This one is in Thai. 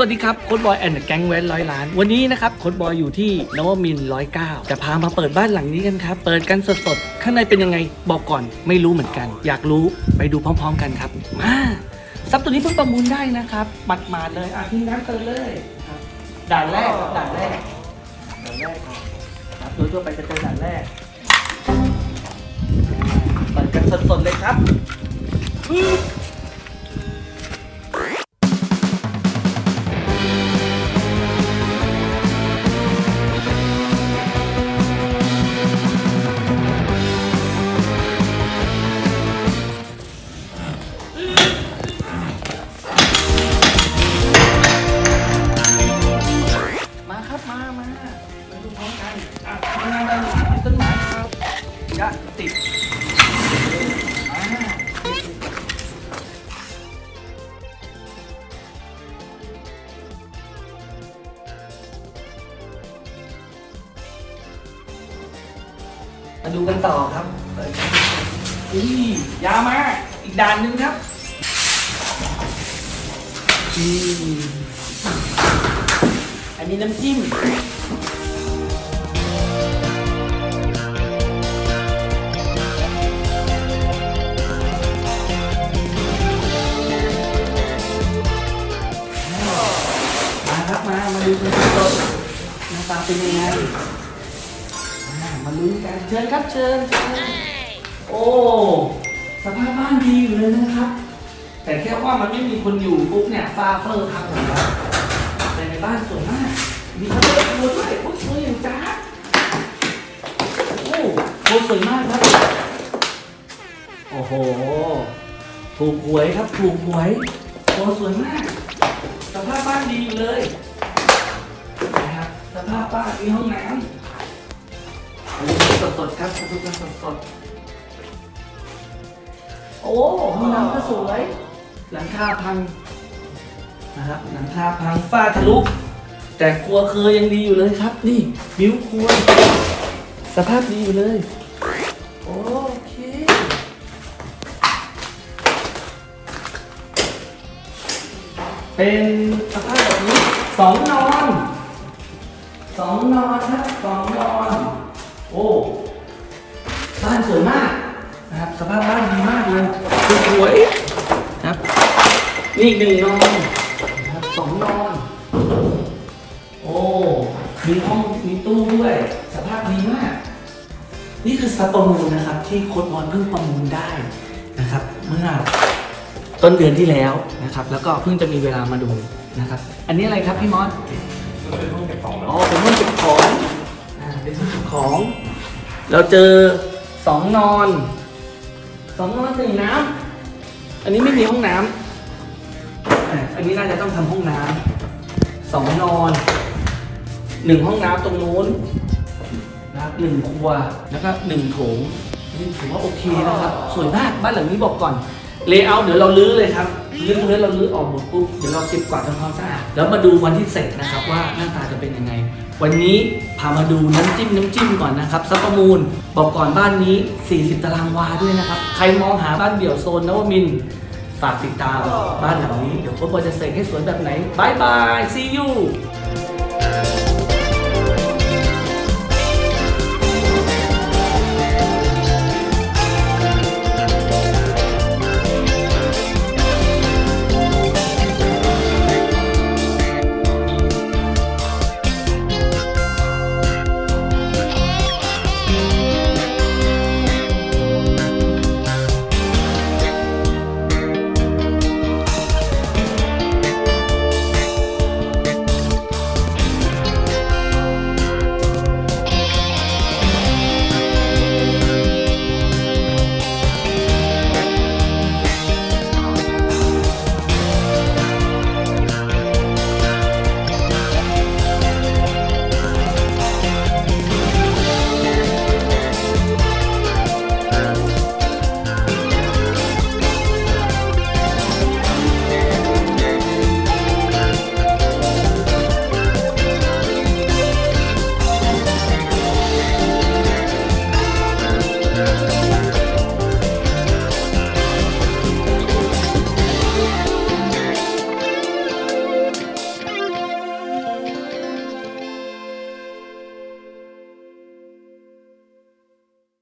สวัสดีครับโค้ดบอยแอนด์แก๊งแวนร้อยล้าน วันนี้นะครับโค้ดบอยอยู่ที่นวมินร้อยเก้าจะพามาเปิดบ้านหลังนี้กันครับ เปิดกันสดๆ ข้างในเป็นยังไงบอกก่อนไม่รู้เหมือนกัน อยากรู้ไปดูพร้อม ๆ กันครับ มาซับตัวนี้เพิ่งประมูลได้นะครับมัดมาเลยอะที่น้ำเติมเลยครับด่านแรกด่านแรกด่านแรกครับโดยทั่วไปจะเจอด่านแรกเปิดกันสดๆเลยครับ ทำงานด้านหลังต้นไม้ครับยะติดมาดูกันต่อครับอุ้ยยาวมาอีกด่านหนึ่งครับอันนี้น้ำจิ้ม ดูกันสดๆหน้าตาเป็นยังไงอ่ามาลุ้นกันเชิญครับเชิญเชิญโอ้สภาพบ้านดีอยู่เลยนะครับ แต่แค่ว่ามันไม่มีคนอยู่ปุ๊บเนี่ยฟ้าเฟอร์ทับหมดแล้วแต่ในบ้านสวยมาก มีทะเลครัวด้วยโอ้ยสวยอย่างจ้าโอ้โหสวยมากครับ โอ้โห ถูกหวยครับถูกหวยโอ้สวยมากสภาพบ้านดีอยู่เลย นะครับสภาพบ้านมีห้องน้ำอันนี้สดๆครับดูกันสดๆโอ้ห้องน้ำก็สวยหลังคาพังนะครับหลังคาพังฝ้าทะลุ แต่ครัวเคยยังดีอยู่เลยครับ นี่บิวครัว สภาพดีอยู่เลย โอเค เป็นสภาพแบบนี้สองนอน สองนอนครับสองนอน โอ้บ้านสวยมากนะครับสภาพบ้านดีมากเลยสวยนะครับ นี่อีกหนึ่งนอนนะครับสองนอน โอ้มีห้องมีตู้ด้วยสภาพดีมาก นี่คือสประมูนะครับ ที่โค้ดบอลเพิ่งประมูลได้นะครับ เมื่อต้นเดือนที่แล้วนะครับ แล้วก็เพิ่งจะมีเวลามาดูนะครับ อันนี้อะไรครับพี่มอส เป็นห้องเก็บของแล้วอ๋อเป็นห้องเก็บของอ่าเป็นห้องเก็บของ เราเจอสองนอนสองนอนหนึ่งน้ำอันนี้ไม่มีห้องน้ำอะอันนี้น่าจะต้องทำห้องน้ำสองนอนหนึ่งห้องน้ำตรงนู้นนะครับหนึ่งครัวแล้วก็หนึ่งโถงนี่ถือว่าโอเคนะครับสวยมากบ้านหลังนี้บอกก่อนเลเยอร์เดี๋ยวเราลื้อเลยครับ ลื้อตรงนี้เราลื้อออกหมดปุ๊บเดี๋ยวเราเก็บกวาดทำความสะอาดแล้วมาดูวันที่เสร็จนะครับว่าหน้าตาจะเป็นยังไง วันนี้พามาดูน้ำจิ้มน้ำจิ้มก่อนนะครับซับประมูลบอกก่อนบ้านนี้ 40 ตารางวาด้วยนะครับใครมองหาบ้านเดี่ยวโซนนวมินฝากติดตามบ้านหลังนี้ เดี๋ยวโค้ชบอยจะเสกให้สวยแบบไหนบายบาย see you